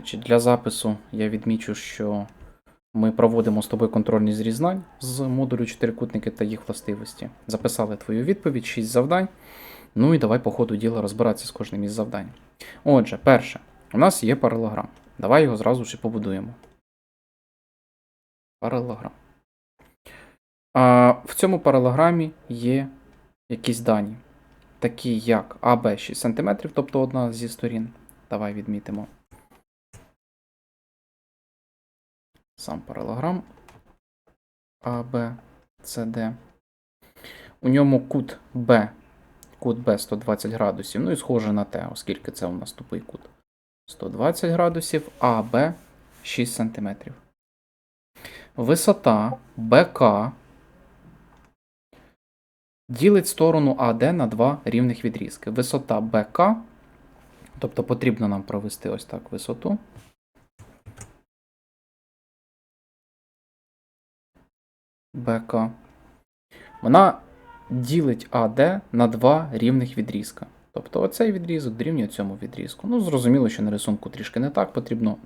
Значить, для запису я відмічу, що ми проводимо з тобою контрольні зрізнань з модулю чотирикутники та їх властивості. Записали твою відповідь, 6 завдань. Ну і давай по ходу діла розбиратися з кожним із завдань. Отже, перше, у нас є паралограм. Давай його зразу ж і побудуємо. Паралограм. А, в цьому паралограмі є якісь дані, такі як АБ 6 см, тобто одна зі сторін. Давай відмітимо. Сам паралограм АБ, СД. У ньому кут Б, кут Б 120 градусів, ну і схоже на те, оскільки це у нас тупий кут. 120 градусів, а Б 6 см. Висота БК ділить сторону АД на два рівних відрізки. Висота БК, тобто потрібно нам провести ось так висоту. БК. Вона ділить АД на два рівних відрізка. Тобто оцей відрізок дорівнює цьому відрізку. Ну, зрозуміло, що на рисунку трішки не так, потрібно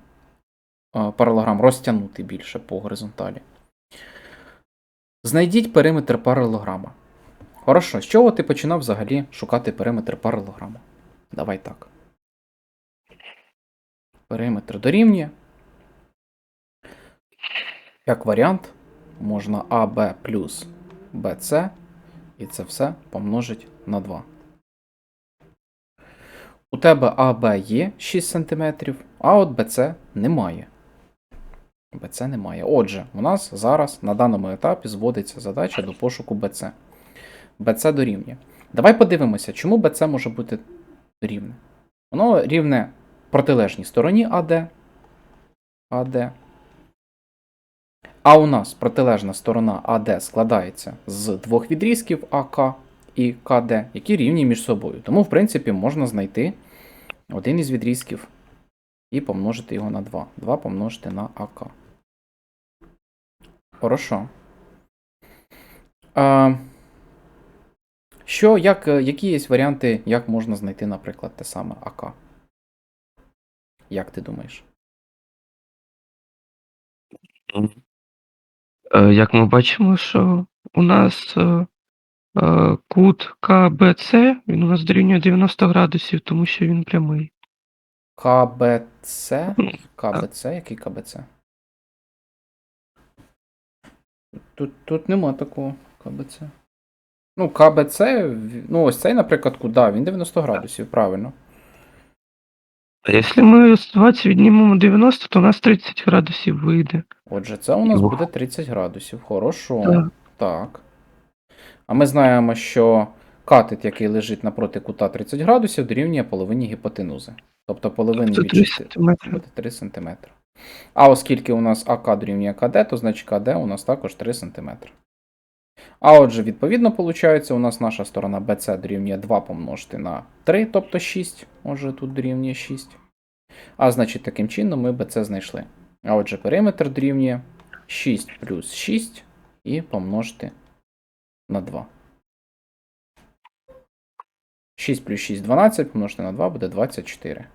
паралограм розтягнути більше по горизонталі. Знайдіть периметр паралограма. Хорошо, з чого ти починав взагалі шукати периметр паралограма? Давай так. Периметр дорівнює. Як варіант, можна АБ плюс БЦ, і це все помножить на 2. У тебе АБ є 6 см, а от БЦ немає. БЦ немає. Отже, у нас зараз на даному етапі зводиться задача до пошуку БЦ. БЦ дорівнює. Давай подивимося, чому БЦ може бути рівне. Воно рівне протилежній стороні АД. АД. А у нас протилежна сторона АД складається з двох відрізків АК і КД, які рівні між собою. Тому, в принципі, можна знайти один із відрізків і помножити його на 2. 2 помножити на АК. Хорошо. А, що, як, які є варіанти, як можна знайти, наприклад, те саме АК? Як ти думаєш? Е, Як ми бачимо, що у нас е, е, кут КБЦ, він у нас дорівнює 90 градусів, тому що він прямий. КБЦ? КБЦ? Який КБЦ? Тут, тут нема такого КБЦ. Ну, КБЦ, ну ось цей, наприклад, кут, да, він 90 градусів, правильно. А якщо ми з 20 віднімемо 90, то у нас 30 градусів вийде. Отже, це у нас Ох. буде 30 градусів. Хорошо. Так. Так. А ми знаємо, що катет, який лежить напроти кута 30 градусів, дорівнює половині гіпотенузи. Тобто половину Це від 3 см. буде 3 см. А оскільки у нас АК дорівнює КД, то значить КД у нас також 3 см. А отже, відповідно, виходить, у нас наша сторона BC дорівнює 2 помножити на 3, тобто 6. Отже, тут дорівнює 6. А значить, таким чином ми BC знайшли. А отже, периметр дорівнює 6 плюс 6 і помножити на 2. 6 плюс 6 12, помножити на 2 буде 24.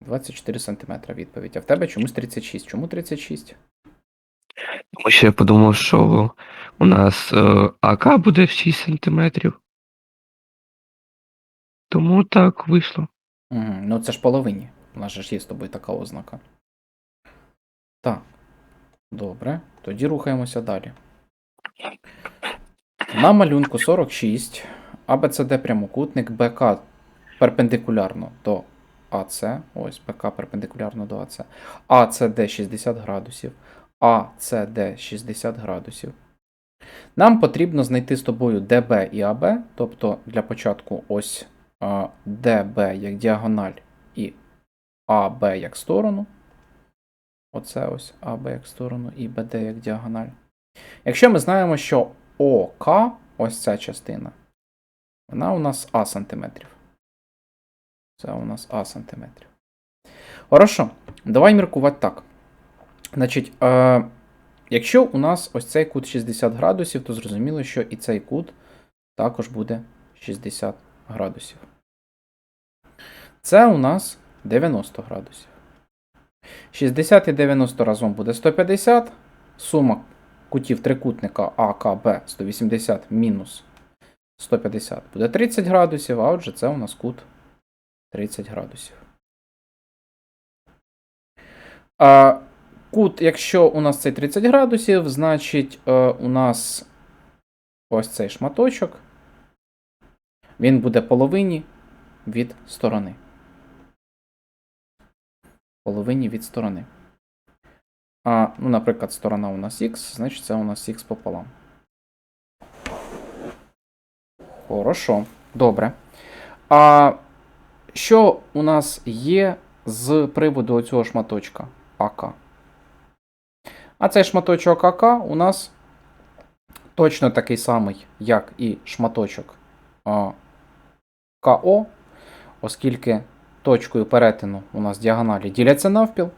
24 см відповідь. А в тебе чомусь 36. Чому 36? Тому що я подумав, що у нас е, АК буде в 6 см. Тому так вийшло. Угу. Ну це ж половині. У нас же ж є з тобою така ознака. Так. Добре. Тоді рухаємося далі. На малюнку 46 ABCD прямокутник БК перпендикулярно до АЦ. Ось БК перпендикулярно до АЦ. АЦД 60 градусів. АЦД 60 градусів. Нам потрібно знайти з тобою ДБ і АБ, тобто для початку ось а, DB як діагональ і AB як сторону. Оце ось AB як сторону і BD як діагональ. Якщо ми знаємо, що ОК, ось ця частина, вона у нас А сантиметрів. Це у нас А сантиметрів. Хорошо, давай міркувати так. Значить, е, якщо у нас ось цей кут 60 градусів, то зрозуміло, що і цей кут також буде 60 градусів. Це у нас 90 градусів. 60 і 90 разом буде 150. Сума кутів трикутника АКБ 180 мінус 150 буде 30 градусів, а отже, це у нас кут 30 градусів. Кут, якщо у нас цей 30 градусів, значить е, у нас ось цей шматочок. Він буде половині від сторони. Половині від сторони. А, ну, наприклад, сторона у нас х, значить це у нас х пополам. Хорошо, добре. А що у нас є з приводу цього шматочка АК? А цей шматочок АК у нас точно такий самий, як і шматочок КО, оскільки точкою перетину у нас діагоналі діляться навпіл.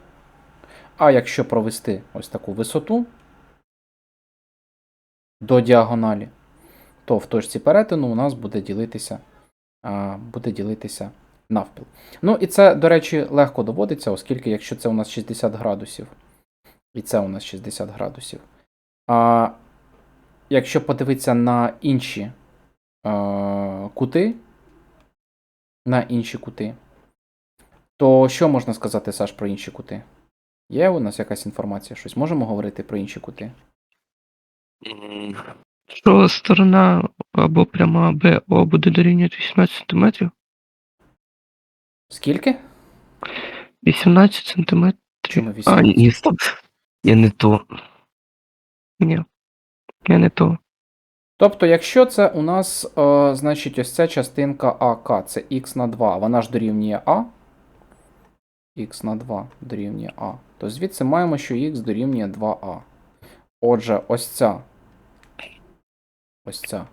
А якщо провести ось таку висоту до діагоналі, то в точці перетину у нас буде ділитися, буде ділитися навпіл. Ну і це, до речі, легко доводиться, оскільки якщо це у нас 60 градусів, і це у нас 60 градусів. А якщо подивитися на інші е, кути, на інші кути, то що можна сказати, Саш, про інші кути? Є у нас якась інформація? Щось можемо говорити про інші кути? Що сторона або пряма БО буде дорівнювати 18 см? Скільки? 18 см. Чому А, ні, стоп. Я не то. Ні. Я не то. Тобто, якщо це у нас, е, значить, ось ця частинка АК, це х на 2, вона ж дорівнює А. х на 2 дорівнює А. То звідси маємо, що х дорівнює 2а. Отже, ось ця, ось ця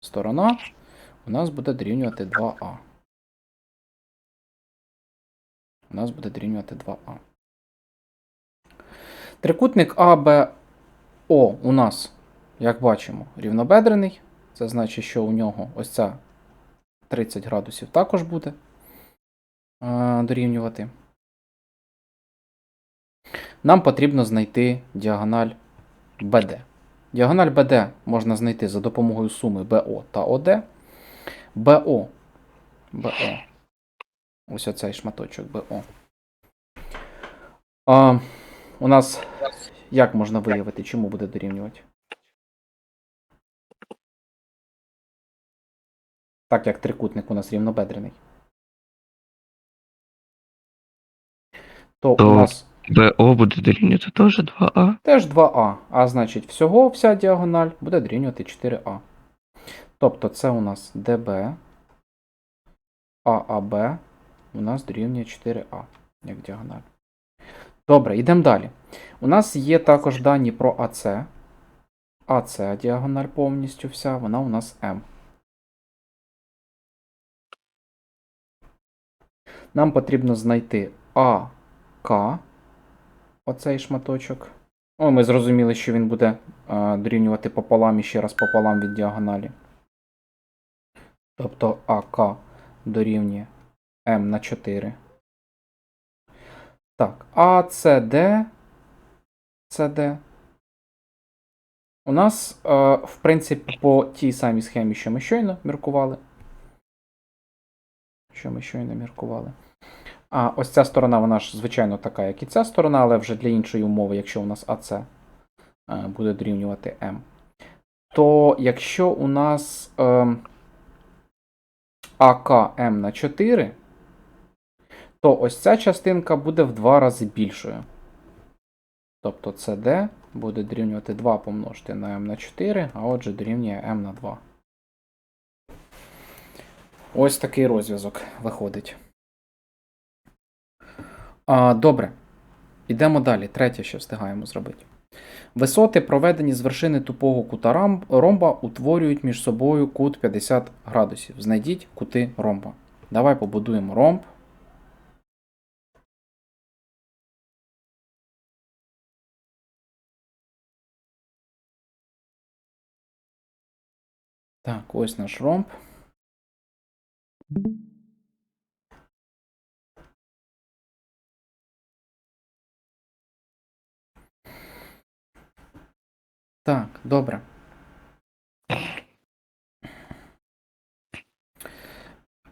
сторона у нас буде дорівнювати 2а. У нас буде дорівнювати 2а. Трикутник АБО у нас як бачимо, рівнобедрений. Це значить, що у нього ось ця 30 градусів також буде е, дорівнювати. Нам потрібно знайти діагональ BD. Діагональ BD можна знайти за допомогою суми BO та OD. BO. BO. Ось оцей шматочок BO. А, у нас як можна виявити, чому буде дорівнювати? Так як трикутник у нас рівнобедрений. То у нас БО буде дорівнювати теж 2А. теж 2А, а значить всього вся діагональ буде дорівнювати 4А. Тобто це у нас ДБ, ААБ у нас дорівнює 4А, як діагональ. Добре, йдемо далі. У нас є також дані про АЦ. АЦ діагональ повністю вся, вона у нас М. Нам потрібно знайти АК, оцей шматочок. О, ми зрозуміли, що він буде е, дорівнювати пополам і ще раз пополам від діагоналі. Тобто АК дорівнює М на 4. Так, а CD, CD. У нас, е, в принципі, по тій самій схемі, що ми щойно міркували. Що ми щойно міркували. А ось ця сторона, вона ж, звичайно, така, як і ця сторона, але вже для іншої умови, якщо у нас АЦ е, буде дорівнювати М. То якщо у нас е, АК М на 4, то ось ця частинка буде в два рази більшою. Тобто CD буде дорівнювати 2 помножити на m на 4, а отже дорівнює m на 2. Ось такий розв'язок виходить. А, добре. Йдемо далі. Третє, що встигаємо зробити. Висоти, проведені з вершини тупого кута ромба, утворюють між собою кут 50 градусів. Знайдіть кути ромба. Давай побудуємо ромб. Так, ось наш ромб. Так, добре.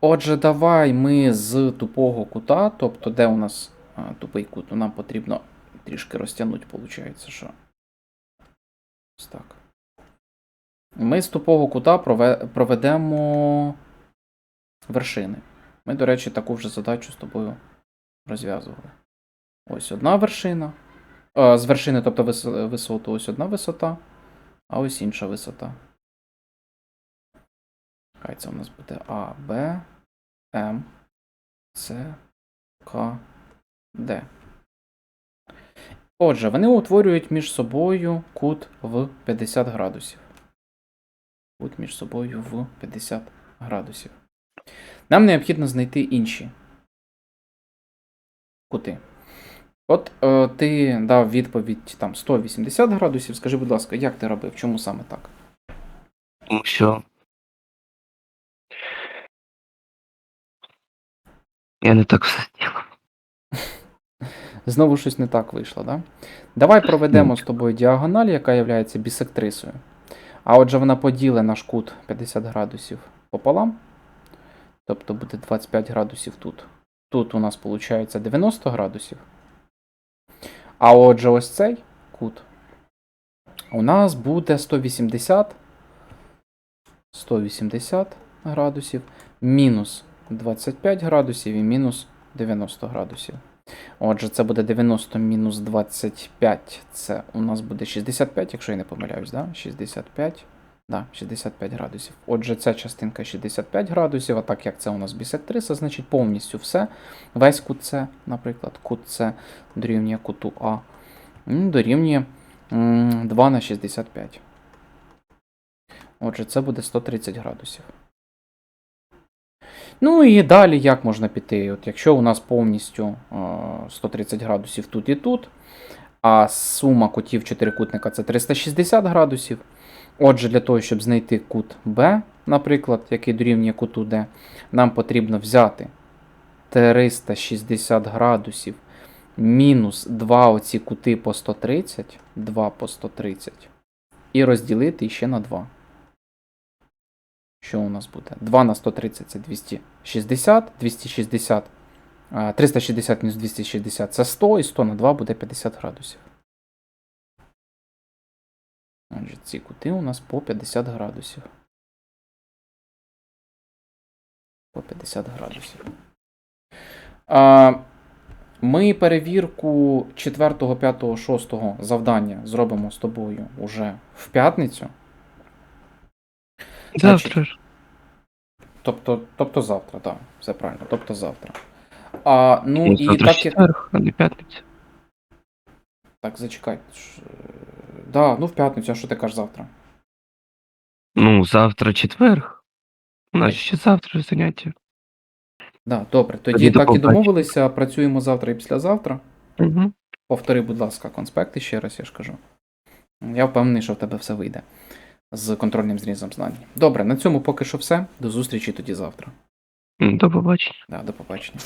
Отже, давай ми з тупого кута, тобто, де у нас а, тупий кут, нам потрібно трішки розтягнути, виходить, що. Ось так. Ми з тупого кута проведемо вершини. Ми, до речі, таку вже задачу з тобою розв'язували. Ось одна вершина. З вершини, тобто висоту, ось одна висота, а ось інша висота. Хай це у нас буде А, Б, М, С, К, Д. Отже, вони утворюють між собою кут в 50 градусів. Кут між собою в 50 градусів. Нам необхідно знайти інші кути. От е, ти дав відповідь там 180 градусів. Скажи, будь ласка, як ти робив? Чому саме так? Тому що. Я не так все зробив. Знову щось не так вийшло, да? Давай проведемо з тобою діагональ, яка є бісектрисою. А отже, вона поділить наш кут 50 градусів пополам. Тобто буде 25 градусів тут. Тут у нас виходить 90 градусів. А отже, ось цей кут у нас буде 180 180 градусів, мінус 25 градусів і мінус 90 градусів. Отже, це буде 90 мінус 25. Це у нас буде 65, якщо я не помиляюсь, да? 65. Да, 65 градусів. Отже, ця частинка 65 градусів, а так як це у нас бісектриса, значить повністю все. Весь кут С, наприклад, кут С дорівнює куту А. Дорівнює 2 на 65. Отже, це буде 130 градусів. Ну і далі як можна піти? От Якщо у нас повністю е, 130 градусів тут і тут, а сума кутів чотирикутника це 360 градусів. Отже, для того, щоб знайти кут Б, наприклад, який дорівнює куту Д, нам потрібно взяти 360 градусів мінус 2 оці кути по 130, 2 по 130, і розділити ще на 2. Що у нас буде? 2 на 130 це 260, 260, 360 мінус 260 це 100, і 100 на 2 буде 50 градусів. Отже, ці кути у нас по 50 градусів. По 50 градусів. А, ми перевірку 4, 5, 6 завдання зробимо з тобою уже в п'ятницю. Завтра ж. Тобто, тобто завтра, так, все правильно, тобто завтра. А, ну Ну, і завтра так як. четверг, а не п'ятниця. Так, зачекай. Ш- Да, ну в п'ятницю, а що ти кажеш завтра? Ну, завтра четверг. У нас ще завтра заняття. Да, добре. Тоді Тоді до так і побачення. домовилися, працюємо завтра і післязавтра. Угу. Повтори, будь ласка, конспекти ще раз, я ж кажу. Я впевнений, що в тебе все вийде з контрольним зрізом знань. Добре, на цьому поки що все. До зустрічі тоді завтра. До побачення. Да, до побачення.